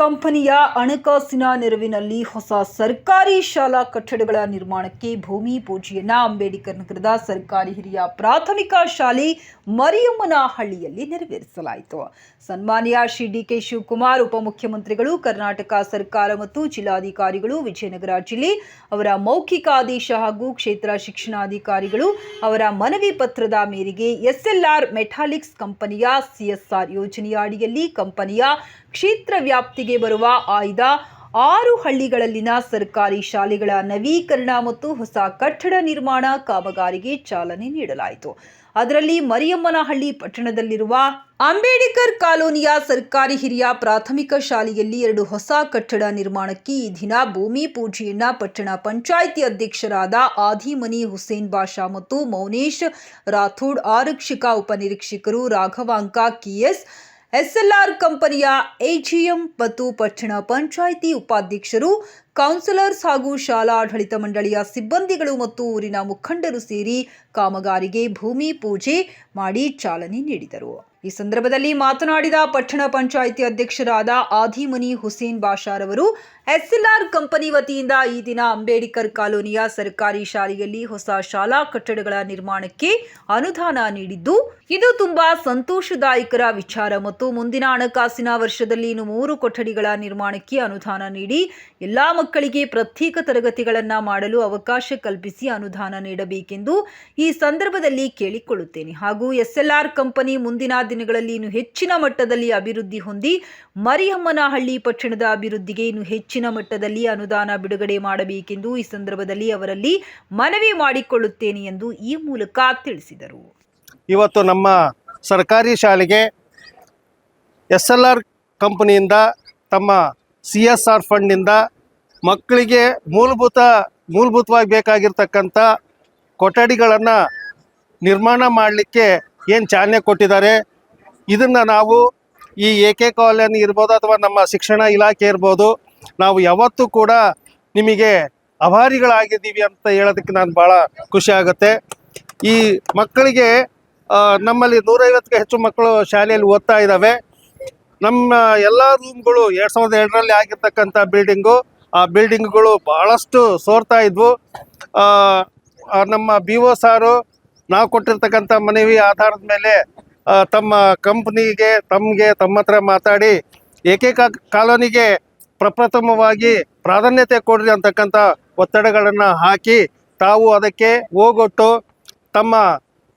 ಕಂಪನಿಯ ಹಣಕಾಸಿನ ನೆರವಿನಲ್ಲಿ ಹೊಸ ಸರ್ಕಾರಿ ಶಾಲಾ ಕಟ್ಟಡಗಳ ನಿರ್ಮಾಣಕ್ಕೆ ಭೂಮಿ ಪೂಜೆಯನ್ನ ಅಂಬೇಡ್ಕರ್ ನಗರದ ಸರ್ಕಾರಿ ಹಿರಿಯ ಪ್ರಾಥಮಿಕ ಶಾಲೆ ಮರಿಯಮ್ಮನಹಳ್ಳಿಯಲ್ಲಿ ನೆರವೇರಿಸಲಾಯಿತು. ಸನ್ಮಾನ್ಯ ಶ್ರೀ ಡಿ ಕೆ ಶಿವಕುಮಾರ್, ಉಪಮುಖ್ಯಮಂತ್ರಿಗಳು, ಕರ್ನಾಟಕ ಸರ್ಕಾರ ಮತ್ತು ಜಿಲ್ಲಾಧಿಕಾರಿಗಳು, ವಿಜಯನಗರ ಜಿಲ್ಲೆ, ಅವರ ಮೌಖಿಕ ಆದೇಶ ಹಾಗೂ ಕ್ಷೇತ್ರ ಶಿಕ್ಷಣಾಧಿಕಾರಿಗಳು, ಅವರ ಮನವಿ ಪತ್ರದ ಮೇರೆಗೆ ಎಸ್ಎಲ್ಆರ್ ಮೆಟಾಲಿಕ್ಸ್ ಕಂಪನಿಯ ಸಿಎಸ್ಆರ್ ಯೋಜನೆಯ ಅಡಿಯಲ್ಲಿ ಕಂಪನಿಯ ಕ್ಷೇತ್ರ ವ್ಯಾಪ್ತಿಗೆ ಬರುವ ಆಯ್ದ ಆರು ಹಳ್ಳಿಗಳಲ್ಲಿನ ಸರ್ಕಾರಿ ಶಾಲೆಗಳ ನವೀಕರಣ ಮತ್ತು ಹೊಸ ಕಟ್ಟಡ ನಿರ್ಮಾಣ ಕಾಮಗಾರಿಗೆ ಚಾಲನೆ ನೀಡಲಾಯಿತು. ಅದರಲ್ಲಿ ಮರಿಯಮ್ಮನಹಳ್ಳಿ ಪಟ್ಟಣದಲ್ಲಿರುವ ಅಂಬೇಡ್ಕರ್ ಕಾಲೋನಿಯ ಸರ್ಕಾರಿ ಹಿರಿಯ ಪ್ರಾಥಮಿಕ ಶಾಲೆಯಲ್ಲಿ ಎರಡು ಹೊಸ ಕಟ್ಟಡ ನಿರ್ಮಾಣಕ್ಕೆ ಈ ದಿನ ಭೂಮಿ ಪೂಜೆಯನ್ನ ಪಟ್ಟಣ ಪಂಚಾಯಿತಿ ಅಧ್ಯಕ್ಷರಾದ ಆದಿಮನಿ ಹುಸೇನ್ ಬಾಷಾ ಮತ್ತು ಮೌನೇಶ್ ರಾಥೋಡ್ ಆರಕ್ಷಕ ಉಪನಿರೀಕ್ಷಕರು ರಾಘವಾಂಕ ಕೆಎಸ್ ಎಸ್ಎಲ್ಆರ್ ಕಂಪನಿಯ ಎಜಿಎಂ ಮತ್ತು ಪಟ್ಟಣ ಪಂಚಾಯಿತಿ ಉಪಾಧ್ಯಕ್ಷರು, ಕೌನ್ಸಿಲರ್ಸ್ ಹಾಗೂ ಶಾಲಾ ಆಡಳಿತ ಮಂಡಳಿಯ ಸಿಬ್ಬಂದಿಗಳು ಮತ್ತು ಊರಿನ ಮುಖಂಡರು ಸೇರಿ ಕಾಮಗಾರಿಗೆ ಭೂಮಿ ಪೂಜೆ ಮಾಡಿ ಚಾಲನೆ ನೀಡಿದರು. ಈ ಸಂದರ್ಭದಲ್ಲಿ ಮಾತನಾಡಿದ ಪಟ್ಟಣ ಪಂಚಾಯಿತಿ ಅಧ್ಯಕ್ಷರಾದ ಆದಿಮನಿ ಹುಸೇನ್ ಬಾಷಾರ್ ಅವರು, ಎಸ್ಎಲ್ಆರ್ ಕಂಪನಿ ವತಿಯಿಂದ ಈ ದಿನ ಅಂಬೇಡ್ಕರ್ ಕಾಲೋನಿಯ ಸರ್ಕಾರಿ ಶಾಲೆಯಲ್ಲಿ ಹೊಸ ಶಾಲಾ ಕಟ್ಟಡಗಳ ನಿರ್ಮಾಣಕ್ಕೆ ಅನುದಾನ ನೀಡಿದ್ದು, ಇದು ತುಂಬಾ ಸಂತೋಷದಾಯಕರ ವಿಚಾರ ಮತ್ತು ಮುಂದಿನ ಹಣಕಾಸಿನ ವರ್ಷದಲ್ಲಿ ಇನ್ನು ಮೂರು ಕೊಠಡಿಗಳ ನಿರ್ಮಾಣಕ್ಕೆ ಅನುದಾನ ನೀಡಿ, ಎಲ್ಲಾ ಮಕ್ಕಳಿಗೆ ಪ್ರತ್ಯೇಕ ತರಗತಿಗಳನ್ನ ಮಾಡಲು ಅವಕಾಶ ಕಲ್ಪಿಸಿ ಅನುದಾನ ನೀಡಬೇಕೆಂದು ಈ ಸಂದರ್ಭದಲ್ಲಿ ಕೇಳಿಕೊಳ್ಳುತ್ತೇನೆ. ಹಾಗೂ ಎಸ್ಎಲ್ಆರ್ ಕಂಪನಿ ಮುಂದಿನ ದಿನಗಳಲ್ಲಿ ಇನ್ನು ಹೆಚ್ಚಿನ ಮಟ್ಟದಲ್ಲಿ ಅಭಿವೃದ್ಧಿ ಹೊಂದಿ ಮರಿಯಮ್ಮನಹಳ್ಳಿ ಪಟ್ಟಣದ ಅಭಿವೃದ್ಧಿಗೆ ಇನ್ನು ಹೆಚ್ಚಿನ ಮಟ್ಟದಲ್ಲಿ ಅನುದಾನ ಬಿಡುಗಡೆ ಮಾಡಬೇಕೆಂದು ಈ ಸಂದರ್ಭದಲ್ಲಿ ಅವರಲ್ಲಿ ಮನವಿ ಮಾಡಿಕೊಳ್ಳುತ್ತೇನೆ ಎಂದು ಈ ಮೂಲಕ ತಿಳಿಸಿದರು. ಇವತ್ತು ನಮ್ಮ ಸರ್ಕಾರಿ ಶಾಲೆಗೆ ಎಸ್ ಎಲ್ ಆರ್ ಕಂಪನಿಯಿಂದ ತಮ್ಮ ಸಿ ಎಸ್ ಆರ್ ಫಂಡ್ನಿಂದ ಮಕ್ಕಳಿಗೆ ಮೂಲಭೂತ, ಮೂಲಭೂತವಾಗಿ ಬೇಕಾಗಿರ್ತಕ್ಕಂಥ ಕೊಠಡಿಗಳನ್ನು ನಿರ್ಮಾಣ ಮಾಡಲಿಕ್ಕೆ ಏನು ಚಾಲನೆ ಕೊಟ್ಟಿದ್ದಾರೆ ಇದನ್ನು ನಾವು ಈ ಎ ಕೆ ಕಾಲನಿ ಇರ್ಬೋದು ಅಥವಾ ನಮ್ಮ ಶಿಕ್ಷಣ ಇಲಾಖೆ ಇರ್ಬೋದು, ನಾವು ಯಾವತ್ತೂ ಕೂಡ ನಿಮಗೆ ಅಭಾರಿಗಳಾಗಿದ್ದೀವಿ ಅಂತ ಹೇಳೋದಕ್ಕೆ ನಾನು ಭಾಳ ಖುಷಿ ಆಗುತ್ತೆ. ಈ ಮಕ್ಕಳಿಗೆ ನಮ್ಮಲ್ಲಿ ನೂರೈವತ್ತಕ್ಕೆ ಹೆಚ್ಚು ಮಕ್ಕಳು ಶಾಲೆಯಲ್ಲಿ ಓದ್ತಾ ಇದ್ದಾವೆ ನಮ್ಮ ಎಲ್ಲ ರೂಮ್ಗಳು ಎರಡು ಸಾವಿರದ ಎರಡರಲ್ಲಿ ಆಗಿರ್ತಕ್ಕಂಥ ಬಿಲ್ಡಿಂಗು, ಆ ಬಿಲ್ಡಿಂಗ್ಗಳು ಭಾಳಷ್ಟು ಸೋರ್ತಾ ಇದ್ವು. ನಮ್ಮ ಬಿ ಸಾರು ನಾವು ಕೊಟ್ಟಿರ್ತಕ್ಕಂಥ ಮನವಿ ಆಧಾರದ ಮೇಲೆ ತಮ್ಮ ಕಂಪ್ನಿಗೆ, ತಮಗೆ ತಮ್ಮ ಹತ್ರ ಮಾತಾಡಿ, ಏಕೈಕ ಕಾಲೋನಿಗೆ ಪ್ರಪ್ರಥಮವಾಗಿ ಪ್ರಾಧಾನ್ಯತೆ ಕೊಡ್ರಿ ಅಂತಕ್ಕಂಥ ಒತ್ತಡಗಳನ್ನು ಹಾಕಿ, ತಾವು ಅದಕ್ಕೆ ಹೋಗೊಟ್ಟು ತಮ್ಮ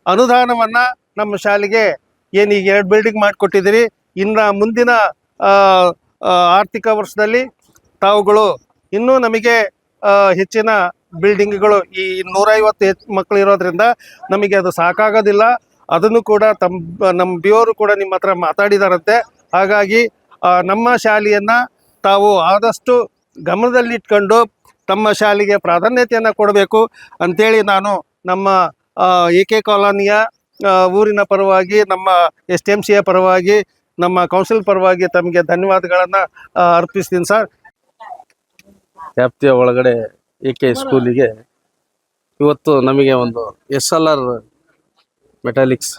ಅನುದಾನವನ್ನು ನಮ್ಮ ಶಾಲೆಗೆ ಏನು ಈಗ ಎರಡು ಬಿಲ್ಡಿಂಗ್ ಮಾಡಿಕೊಟ್ಟಿದ್ದೀರಿ, ಇನ್ನು ಮುಂದಿನ ಆರ್ಥಿಕ ವರ್ಷದಲ್ಲಿ ತಾವುಗಳು ಇನ್ನೂ ನಮಗೆ ಹೆಚ್ಚಿನ ಬಿಲ್ಡಿಂಗ್ಗಳು ಈ ನೂರೈವತ್ತು ಹೆಚ್ಚು ಮಕ್ಕಳು ಇರೋದ್ರಿಂದ ನಮಗೆ ಅದು ಸಾಕಾಗೋದಿಲ್ಲ. ಅದನ್ನು ಕೂಡ ತಮ್ಮ ನಮ್ಮ ಬಿಯೋರು ಕೂಡ ನಿಮ್ಮ ಹತ್ರ ಮಾತಾಡಿದಾರಂತೆ. ಹಾಗಾಗಿ ನಮ್ಮ ಶಾಲೆಯನ್ನು ತಾವು ಆದಷ್ಟು ಗಮನದಲ್ಲಿಟ್ಕೊಂಡು ತಮ್ಮ ಶಾಲೆಗೆ ಪ್ರಾಧಾನ್ಯತೆಯನ್ನು ಕೊಡಬೇಕು ಅಂಥೇಳಿ ನಾನು ನಮ್ಮ ಎ ಕೆ ಕಾಲೋನಿಯ ಊರಿನ ಪರವಾಗಿ, ನಮ್ಮ ಎಸ್ ಟಿ ಎಂ ಸಿಯ ಪರವಾಗಿ, ನಮ್ಮ ಕೌನ್ಸಿಲ್ ಪರವಾಗಿ ತಮಗೆ ಧನ್ಯವಾದಗಳನ್ನು ಅರ್ಪಿಸ್ತೀನಿ ಸರ್. ವ್ಯಾಪ್ತಿಯ ಒಳಗಡೆ ಎ ಕೆ ಸ್ಕೂಲಿಗೆ ಇವತ್ತು ನಮಗೆ ಒಂದು S L R metallics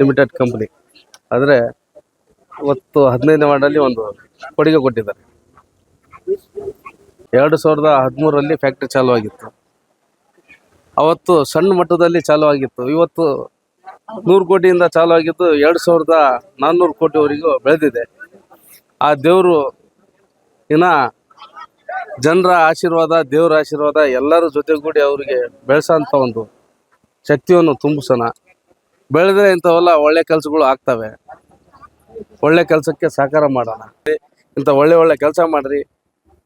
limited company ಆದರೆ ಇವತ್ತು ಹದಿನೈದನೇ ವಾರ್ಡಲ್ಲಿ ಒಂದು ಕೊಡುಗೆ ಕೊಟ್ಟಿದ್ದಾರೆ. ಎರಡು ಸಾವಿರದ ಹದಿಮೂರರಲ್ಲಿ ಫ್ಯಾಕ್ಟ್ರಿ ಚಾಲು ಆಗಿತ್ತು. ಅವತ್ತು ಸಣ್ಣ ಮಟ್ಟದಲ್ಲಿ ಚಾಲು ಆಗಿತ್ತು. ಇವತ್ತು ನೂರು ಕೋಟಿಯಿಂದ ಚಾಲು ಆಗಿದ್ದು ಎರಡು ಸಾವಿರದ ನಾನ್ನೂರು ಕೋಟಿವರೆಗೂ ಬೆಳೆದಿದೆ. ಆ ದೇವರು ಇನ್ನ ಜನರ ಆಶೀರ್ವಾದ, ದೇವರ ಆಶೀರ್ವಾದ ಎಲ್ಲರ ಜೊತೆಗೂಡಿ ಅವರಿಗೆ ಬೆಳೆಸೋಂಥ ಒಂದು ಶಕ್ತಿಯನ್ನು ತುಂಬಿಸೋಣ. ಬೆಳೆದ್ರೆ ಇಂಥವೆಲ್ಲ ಒಳ್ಳೆ ಕೆಲಸಗಳು ಆಗ್ತವೆ. ಒಳ್ಳೆ ಕೆಲಸಕ್ಕೆ ಸಹಕಾರ ಮಾಡೋಣ. ಇಂಥ ಒಳ್ಳೆ ಒಳ್ಳೆ ಕೆಲಸ ಮಾಡ್ರಿ.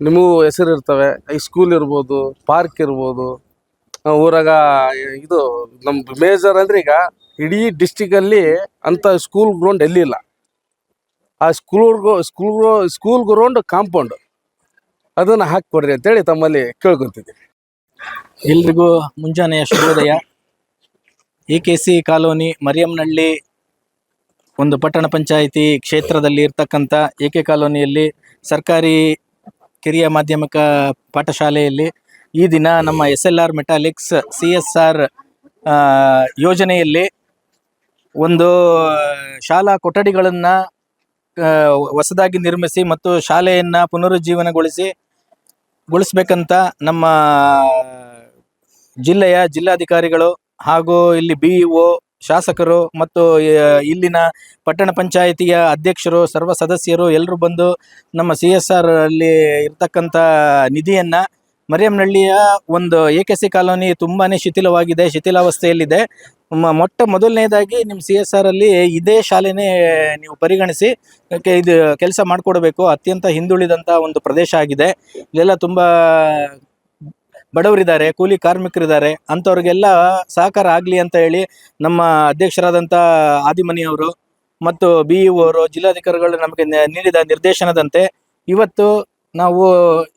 ನಿಮಗೂ ಹೆಸರು ಇರ್ತವೆ. ಈ ಸ್ಕೂಲ್ ಇರ್ಬೋದು ಪಾರ್ಕ್ ಇರ್ಬೋದು. ಊರಾಗ ಇದು ನಮ್ಮ ಮೇಜರ್ ಅಂದ್ರೆ ಈಗ ಇಡೀ ಡಿಸ್ಟಿಕಲ್ಲಿ ಅಂಥ ಸ್ಕೂಲ್ ಗ್ರೌಂಡ್ ಎಲ್ಲಿ ಇಲ್ಲ. ಆ school school school ground compound ಅದನ್ನು ಹಾಕಿಕೊಡ್ರಿ ಅಂತೇಳಿ ತಮ್ಮಲ್ಲಿ ಕೇಳ್ಕೊಂತಿದ್ದೀನಿ. ಎಲ್ರಿಗೂ ಮುಂಜಾನೆಯ ಶುಭೋದಯ. A K C colony Mariyammanahalli ಒಂದು ಪಟ್ಟಣ ಪಂಚಾಯಿತಿ ಕ್ಷೇತ್ರದಲ್ಲಿ ಇರ್ತಕ್ಕಂಥ ಎ ಕೆ ಕಾಲೋನಿಯಲ್ಲಿ ಸರ್ಕಾರಿ ಕಿರಿಯ ಮಾಧ್ಯಮಿಕ ಪಾಠಶಾಲೆಯಲ್ಲಿ ಈ ದಿನ ನಮ್ಮ S L R metallics C S R ಯೋಜನೆಯಲ್ಲಿ ಒಂದು ಶಾಲಾ ಕೊಠಡಿಗಳನ್ನು ಹೊಸದಾಗಿ ನಿರ್ಮಿಸಿ ಮತ್ತು ಶಾಲೆಯನ್ನು ಪುನರುಜ್ಜೀವನಗೊಳಿಸಿ ಗೊಳಿಸ್ಬೇಕಂತ ನಮ್ಮ ಜಿಲ್ಲೆಯ ಜಿಲ್ಲಾಧಿಕಾರಿಗಳು ಹಾಗೂ ಇಲ್ಲಿ ಬಿ ಇ ಶಾಸಕರು ಮತ್ತು ಇಲ್ಲಿನ ಪಟ್ಟಣ ಪಂಚಾಯಿತಿಯ ಅಧ್ಯಕ್ಷರು, ಸರ್ವ ಸದಸ್ಯರು ಎಲ್ಲರೂ ಬಂದು ನಮ್ಮ ಸಿ ಎಸ್ ಆರ್ ಅಲ್ಲಿ ಇರ್ತಕ್ಕಂಥ ನಿಧಿಯನ್ನು ಮರಿಯಮ್ನಹಳ್ಳಿಯ ಒಂದು ಎ ಕೆ ಸಿ ಕಾಲೋನಿ ತುಂಬಾ ಶಿಥಿಲವಾಗಿದೆ, ಶಿಥಿಲಾವಸ್ಥೆಯಲ್ಲಿದೆ. ಮೊಟ್ಟ ಮೊದಲನೇದಾಗಿ ನಿಮ್ಮ ಸಿ ಎಸ್ ಆರ್ ಅಲ್ಲಿ ಇದೇ ಶಾಲೆನೇ ನೀವು ಪರಿಗಣಿಸಿ ಇದು, ಕೆಲಸ ಮಾಡಿಕೊಡ್ಬೇಕು. ಅತ್ಯಂತ ಹಿಂದುಳಿದಂಥ ಒಂದು ಪ್ರದೇಶ ಆಗಿದೆ. ಇಲ್ಲೆಲ್ಲ ತುಂಬಾ ಬಡವರಿದ್ದಾರೆ, ಕೂಲಿ ಕಾರ್ಮಿಕರಿದ್ದಾರೆ, ಅಂಥವ್ರಿಗೆಲ್ಲ ಸಹಕಾರ ಆಗಲಿ ಅಂತ ಹೇಳಿ ನಮ್ಮ ಅಧ್ಯಕ್ಷರಾದಂಥ ಆದಿಮನಿ ಅವರು ಮತ್ತು ಬಿ ಇ ಅವರು, ಜಿಲ್ಲಾಧಿಕಾರಿಗಳು ನಮಗೆ ನೀಡಿದ ನಿರ್ದೇಶನದಂತೆ ಇವತ್ತು ನಾವು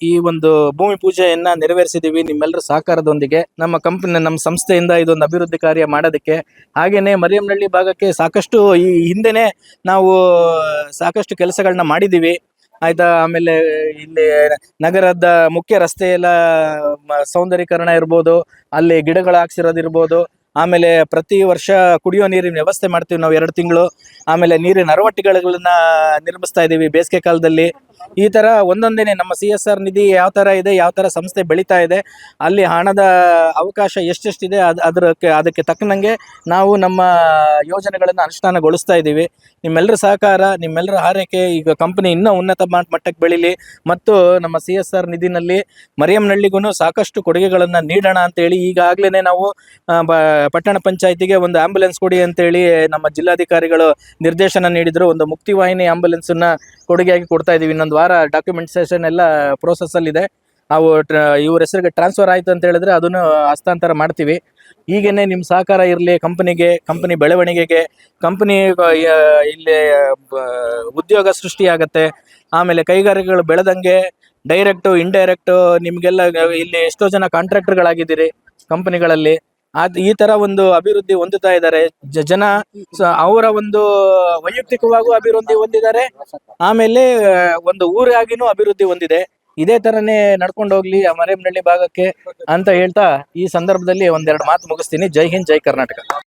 ಈ ಒಂದು ಭೂಮಿ ಪೂಜೆಯನ್ನ ನೆರವೇರಿಸಿದ್ದೀವಿ. ನಿಮ್ಮೆಲ್ಲರ ಸಹಕಾರದೊಂದಿಗೆ ನಮ್ಮ ಕಂಪನಿ ನಮ್ಮ ಸಂಸ್ಥೆಯಿಂದ ಇದೊಂದು ಅಭಿವೃದ್ಧಿ ಕಾರ್ಯ ಮಾಡೋದಕ್ಕೆ. ಹಾಗೇನೆ ಮರಿಯಮ್ನಹಳ್ಳಿ ಭಾಗಕ್ಕೆ ಸಾಕಷ್ಟು ಈ ಹಿಂದೆನೆ ನಾವು ಸಾಕಷ್ಟು ಕೆಲಸಗಳನ್ನ ಮಾಡಿದ್ದೀವಿ. ಆಯ್ತಾ ಆಮೇಲೆ ಇಲ್ಲಿ ನಗರದ ಮುಖ್ಯ ರಸ್ತೆ ಎಲ್ಲ ಸೌಂದರ್ಯೀಕರಣ ಇರ್ಬೋದು ಅಲ್ಲಿ ಗಿಡಗಳು ಹಾಕ್ಸಿರೋದಿರ್ಬೋದು ಆಮೇಲೆ ಪ್ರತಿ ವರ್ಷ ಕುಡಿಯೋ ನೀರಿನ ವ್ಯವಸ್ಥೆ ಮಾಡ್ತೀವಿ ನಾವು ಎರಡು ತಿಂಗಳು. ಆಮೇಲೆ ನೀರಿನ ಅರವಟ್ಟಿಗಳನ್ನ ನಿರ್ಮಿಸ್ತಾ ಇದ್ದೀವಿ ಬೇಸಿಗೆ ಕಾಲದಲ್ಲಿ. ಈ ತರ ಒಂದೊಂದೇನೆ ನಮ್ಮ ಸಿ ಎಸ್ ಆರ್ ನಿಧಿ ಯಾವ ತರ ಇದೆ, ಯಾವ ತರ ಸಂಸ್ಥೆ ಬೆಳೀತಾ ಇದೆ, ಅಲ್ಲಿ ಹಣದ ಅವಕಾಶ ಎಷ್ಟೆಷ್ಟಿದೆ, ಅದ್ ಅದಕ್ಕೆ ಅದಕ್ಕೆ ತಕ್ಕನಂಗೆ ನಾವು ನಮ್ಮ ಯೋಜನೆಗಳನ್ನು ಅನುಷ್ಠಾನಗೊಳಿಸ್ತಾ ಇದ್ದೀವಿ. ನಿಮ್ಮೆಲ್ಲರ ಸಹಕಾರ ನಿಮ್ಮೆಲ್ಲರ ಹಾರೈಕೆ, ಈಗ ಕಂಪನಿ ಇನ್ನೂ ಉನ್ನತ ಮಟ್- ಮಟ್ಟಕ್ಕೆ ಬೆಳೀಲಿ ಮತ್ತು ನಮ್ಮ ಸಿ ಎಸ್ ಆರ್ ನಿಧಿನಲ್ಲಿ ಮರಿಯಮ್ಮನಳ್ಳಿಗೂ ಸಾಕಷ್ಟು ಕೊಡುಗೆಗಳನ್ನು ನೀಡೋಣ ಅಂತೇಳಿ ಈಗಾಗಲೇ ನಾವು ಪಟ್ಟಣ ಪಂಚಾಯಿತಿಗೆ ಒಂದು ಆಂಬ್ಯುಲೆನ್ಸ್ ಕೊಡಿ ಅಂತೇಳಿ ನಮ್ಮ ಜಿಲ್ಲಾಧಿಕಾರಿಗಳು ನಿರ್ದೇಶನ ನೀಡಿದ್ರು. ಒಂದು ಮುಕ್ತಿವಾಹಿನಿ ಆಂಬುಲೆನ್ಸ್ ಅನ್ನ ಕೊಡುಗೆಯಾಗಿ ಕೊಡ್ತಾ ಇದೀವಿ. ಇನ್ನೊಂದು ವಾರ ಡಾಕ್ಯುಮೆಂಟ್ಸೇಷನ್ ಎಲ್ಲ ಪ್ರೋಸೆಸ್ ಅಲ್ಲಿ ಇದೆ. ಅವು ಇವ್ರ ಹೆಸರಿಗೆ ಟ್ರಾನ್ಸ್ಫರ್ ಆಯ್ತು ಅಂತ ಹೇಳಿದ್ರೆ ಅದನ್ನು ಹಸ್ತಾಂತರ ಮಾಡ್ತೀವಿ. ಈಗೇನೆ ನಿಮ್ಮ ಸಹಕಾರ ಇರಲಿ ಕಂಪನಿಗೆ ಕಂಪನಿ ಬೆಳವಣಿಗೆಗೆ. ಕಂಪನಿ ಇಲ್ಲಿ ಉದ್ಯೋಗ ಸೃಷ್ಟಿಯಾಗತ್ತೆ. ಆಮೇಲೆ ಕೈಗಾರಿಕೆಗಳು ಬೆಳೆದಂಗೆ ಡೈರೆಕ್ಟು ಇಂಡೈರೆಕ್ಟು ನಿಮಗೆಲ್ಲ ಇಲ್ಲಿ ಎಷ್ಟೋ ಜನ ಕಾಂಟ್ರಾಕ್ಟರ್ಗಳಾಗಿದ್ದೀರಿ ಕಂಪನಿಗಳಲ್ಲಿ ಅದ್ ಈ ತರ ಒಂದು ಅಭಿವೃದ್ಧಿ ಹೊಂದುತ್ತಾ ಇದ್ದಾರೆ. ಜನ ಅವರ ಒಂದು ವೈಯಕ್ತಿಕವಾಗೂ ಅಭಿವೃದ್ಧಿ ಹೊಂದಿದ್ದಾರೆ. ಆಮೇಲೆ ಒಂದು ಊರಾಗಿನೂ ಅಭಿವೃದ್ಧಿ ಹೊಂದಿದೆ. ಇದೇ ತರನೇ ನಡ್ಕೊಂಡು ಹೋಗ್ಲಿ ಆ ಮರೇಮನಹಳ್ಳಿ ಭಾಗಕ್ಕೆ ಅಂತ ಹೇಳ್ತಾ ಈ ಸಂದರ್ಭದಲ್ಲಿ ಒಂದೆರಡು ಮಾತು ಮುಗಿಸ್ತೀನಿ. ಜೈ ಹಿಂದ್, ಜೈ ಕರ್ನಾಟಕ.